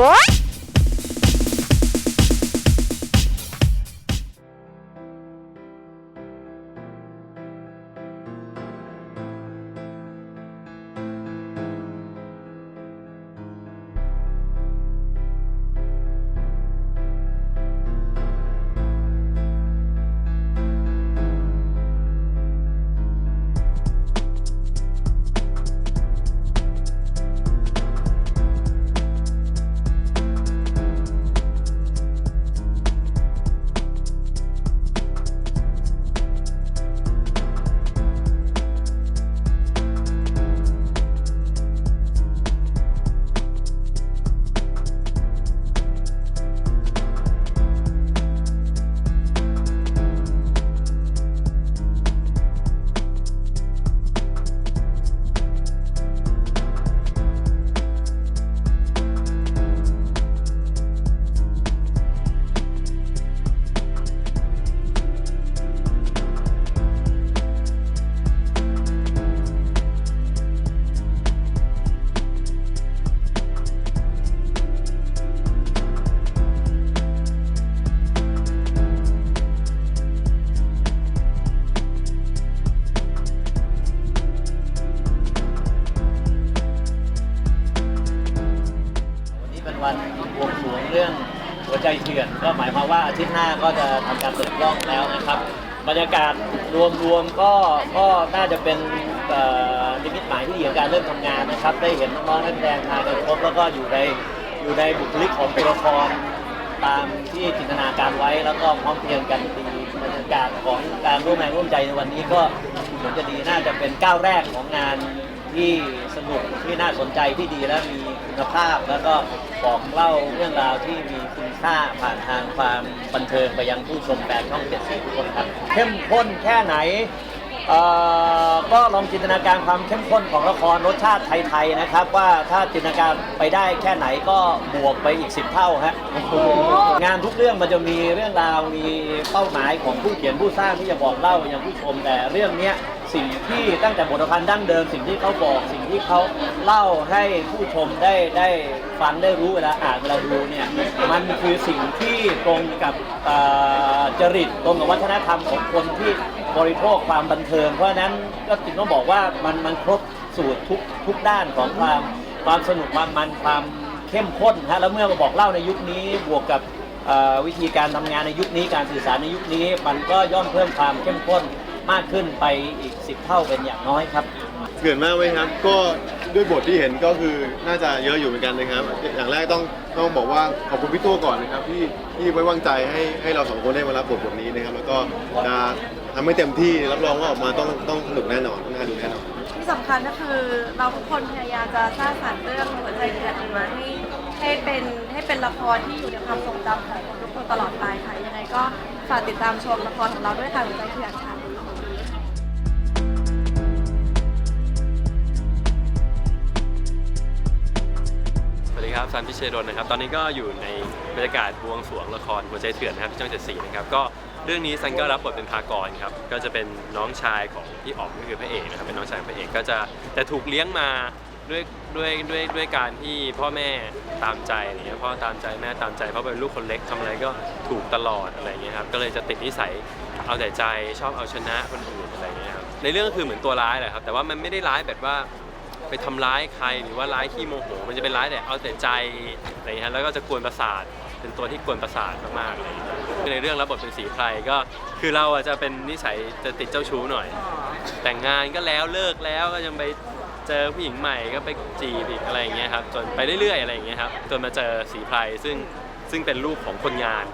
วั วันบวงสรวงเรื่องหัวใจเถื่อน ก็หมายความว่าอาทิตย์หน้าก็จะทำการเปิดกล้องแล้วนะครับ บรรยากาศรวมๆก็ก็น่าจะเป็นเอ่อนิมิตหมายที่ดีของการเริ่มทำงานนะครับ ได้เห็นน้องๆนักแสดงมากันครบแล้วก็อยู่ในอยู่ในบุคลิกของตัวละคร ตามที่จินตนาการไว้แล้วก็พร้อมเพรียงกันดีบรรยากาศของการร่วมแรงร่วมใจในวันนี้ก็เหมือนจะดีน่าจะเป็นก้าวแรกของงานที่สนุกที่น่าสนใจที่ดีและมี คุณภาพ แล้วก็บอกเล่าเรื่องราวที่มีคุณค่าผ่านทางความบันเทิงไปยังผู้ชมแฟนช่องเจ็ดสีทุกคนครับ เข้มข้นแค่ไหนเอ่อก็ลองจินตนาการความเข้มข้นของละครรสชาติไทยๆนะครับ ว่าถ้าจินตนาการไปได้แค่ไหนก็บวกไปอีก 10 เท่าฮะงานทุกเรื่องมันจะมีเรื่องราวมีเป้าหมายของผู้เขียนผู้สร้างที่จะบอกเล่าย่างผู้ชมแต่เรื่องเนี้ย สิ่งที่ตั้งแต่บทพันธ์ดั้งเดิมสิ่งที่เขาบอกสิ่งที่เขาเล่าให้ผู้ชมได้ได้ฟังได้รู้เวลาอ่านเวลาดูเนี่ยมันคือสิ่งที่ตรงกับจริตตรงกับวัฒนธรรมของคนที่บริโภคความบันเทิง เพราะฉะนั้นก็จึงต้องบอกว่ามันมันครบสูตรทุกทุกด้านของความความสนุกความมันความเข้มข้นฮะแล้วเมื่อมาบอกเล่าในยุคนี้บวกกับวิธีการทำงานในยุคนี้การสื่อสารในยุคนี้ มันก็ย่อมเพิ่มความเข้มข้น มากขึ้นไปอีก 10 เท่าเป็นอย่างน้อยครับเถื่อนมากไหมครับ ก็ด้วยบทที่เห็นก็คือน่าจะเยอะอยู่เหมือนกันนะครับ อย่างแรกต้องต้องบอกว่าขอบคุณพี่ตัวก่อนนะครับที่ที่ไว้วางใจให้ให้เราสองคนได้มารับบทบทนี้นะครับ แล้วก็จะทำให้เต็มที่รับรองว่าออกมาต้องต้องสนุกแน่นอนน่าดูแน่นอนที่สำคัญก็คือเราทุกคนพยายามจะสร้างสรรค์เรื่องหัวใจเถื่อนออกมาให้ให้เป็นให้เป็นละครที่อยู่ในความทรงจำของคนทุกคนตลอดไปค่ะยังไงก็ฝากติดตามชมละครของเราด้วยค่ะหัวใจเถื่อนค่ะ ครับซันพิเชยดนนะครับ ตอนนี้ก็อยู่ในบรรยากาศบวงสรวงละครหัวใจเถื่อนนะครับที่ช่องเจ็ดสีนะครับ ก็เรื่องนี้ซันก็รับบทเป็นพากรครับ ก็จะเป็นน้องชายของพี่อ๋อมก็คือพระเอกนะครับ เป็นน้องชายของพระเอก ก็จะแต่ถูกเลี้ยงมาด้วยด้วยด้วยด้วยการที่พ่อแม่ตามใจอะไรเงี้ยพ่อตามใจแม่ตามใจเพราะเป็นลูกคนเล็กทำอะไรก็ถูกตลอดอะไรเงี้ยครับ ก็เลยจะติดนิสัยเอาแต่ใจชอบเอาชนะคนอื่นอะไรเงี้ยครับ ในเรื่องก็คือเหมือนตัวร้ายแหละครับ แต่ว่ามันไม่ได้ร้ายแบบว่า ไปทำร้ายใครหรือว่าร้ายขี้โมโห มันจะเป็นร้ายแต่เอาแต่ใจอะไรอย่างเงี้ยแล้วก็จะกวนประสาทเป็นตัวที่กวนประสาทมากๆอะไรอย่างเงี้ยในเรื่องรับบทเป็นสีไพรก็คือเราอะจะเป็นนิสัยจะติดเจ้าชู้หน่อย แต่งงานก็แล้วเลิกแล้วก็ยังไปเจอผู้หญิงใหม่ก็ไปจีบอีกอะไรอย่างเงี้ยครับจนไปเรื่อยๆอะไรอย่างเงี้ยครับจนมาเจอสีไพรซึ่งซึ่งเป็นลูกของคนงาน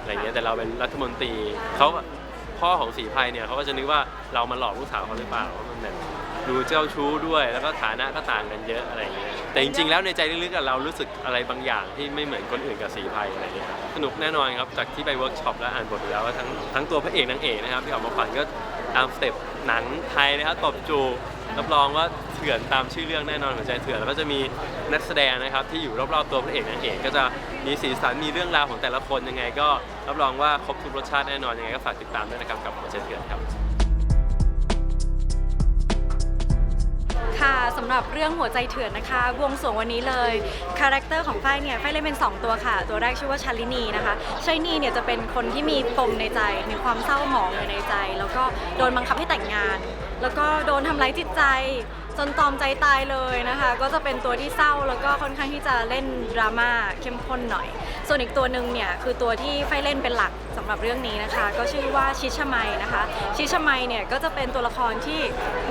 อะไรอย่างเงี้ยแต่เราเป็นรัฐมนตรีเขาพ่อของสีไพรเนี่ยเขาก็จะนึกว่าเรามาหลอกลูกสาวเขาหรือเปล่าว่ามันแบบ ดูเจ้าชู้ด้วยแล้วก็ฐานะก็ต่างกันเยอะอะไรอย่างเงี้ยแต่จริงๆแล้วในใจลึกๆเรารู้สึกอะไรบางอย่างที่ไม่เหมือนคนอื่นกับสีไพรอะไรอย่างเงี้ยสนุกแน่นอนครับจากที่ไปเวิร์กช็อปแล้วอ่านบทแล้วว่าทั้งทั้งตัวพระเอกนางเอกนะครับที่ออกมาฝันก็ตามสเต็ปหนังไทยนะครับตบจูรับรองว่าเถื่อนตามชื่อเรื่องแน่นอนหัวใจเถื่อนแล้วก็จะมีนักแสดงนะครับที่อยู่รอบๆตัวพระเอกนางเอกก็จะมีสีสันมีเรื่องราวของแต่ละคนยังไง ก็รับรองว่าครบทุกรสชาติแน่นอนยังไงก็ฝากติดตามด้วยนะครับกับหัวใจเถื่อนครับ หรับเรื่องหัวใจเถื่อนนะคะบวงสรวงวันนี้เลยคาแรคเตอร์ของฝ้ายเนี่ยฝ้ายเล่นเป็น 2 ตัวค่ะ ตัวแรกชื่อว่าชาลินีนะคะชาลินีเนี่ยจะเป็นคนที่มีปมในใจมีความเศร้าหมองอยู่ในใจ แล้วก็โดนบังคับให้แต่งงาน แล้วก็โดนทำร้ายจิตใจจนตอมใจตายเลยนะคะ ก็จะเป็นตัวที่เศร้าแล้วก็ค่อนข้างที่จะเล่นดราม่าเข้มข้นหน่อย ส่วนอีกตัวหนึ่งเนี่ยคือตัวที่ไฟเล่นเป็นหลักสำหรับเรื่องนี้นะคะ ก็ชื่อว่าชิชมัยนะคะ ชิชมัยเนี่ยก็จะเป็นตัวละครที่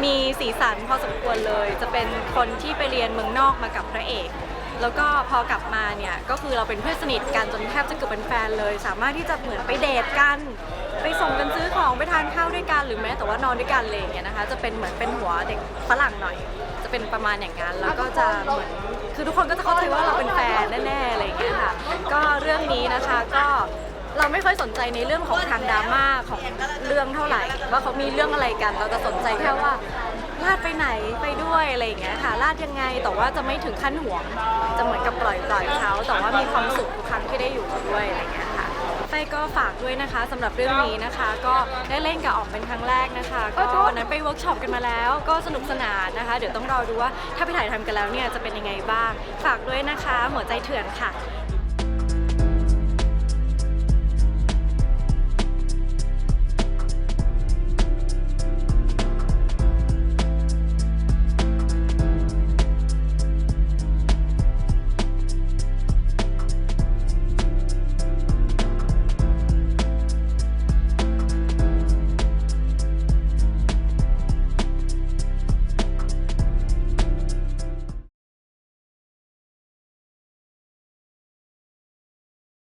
มีสีสันพอสมควรเลย จะเป็นคนที่ไปเรียนเมืองนอกมากับพระเอกแล้วก็พอกลับมาเนี่ยก็คือเราเป็นเพื่อนสนิทกันจนแทบจะเกือบเป็นแฟนเลย สามารถที่จะเหมือนไปเดทกัน ไปส่งกันซื้อของไปทานข้าวด้วยกันหรือแม้แต่ว่านอนด้วยกันอะไรอย่างเงี้ยนะคะ จะเป็นเหมือนเป็นหัวเด็กฝรั่งหน่อย จะเป็นประมาณอย่างนั้นแล้วก็จะเหมือน เราไม่ค่อยสนใจในเรื่องของทางดราม่าของเรื่องเท่าไหร่ ว่าเขามีเรื่องอะไรกัน เราจะสนใจแค่ว่าลาดไปไหนไปด้วยอะไรอย่างเงี้ยค่ะลาดยังไงแต่ว่าจะไม่ถึงขั้นห่วง จะเหมือนกับปล่อยปล่อยเขาแต่ว่ามีความสุขทุกครั้งที่ได้อยู่ด้วยอะไรอย่างเงี้ยค่ะไฟก็ฝากด้วยนะคะสำหรับเรื่องนี้นะคะ ก็ได้เล่นกับออกเป็นครั้งแรกนะคะ ก็วันนั้นไปเวิร์กช็อปกันมาแล้ว ก็สนุกสนานนะคะ เดี๋ยวต้องรอดูว่าถ้าไปถ่ายทำกันแล้วเนี่ยจะเป็นยังไงบ้าง ฝากด้วยนะคะ หัวใจเถื่อนค่ะ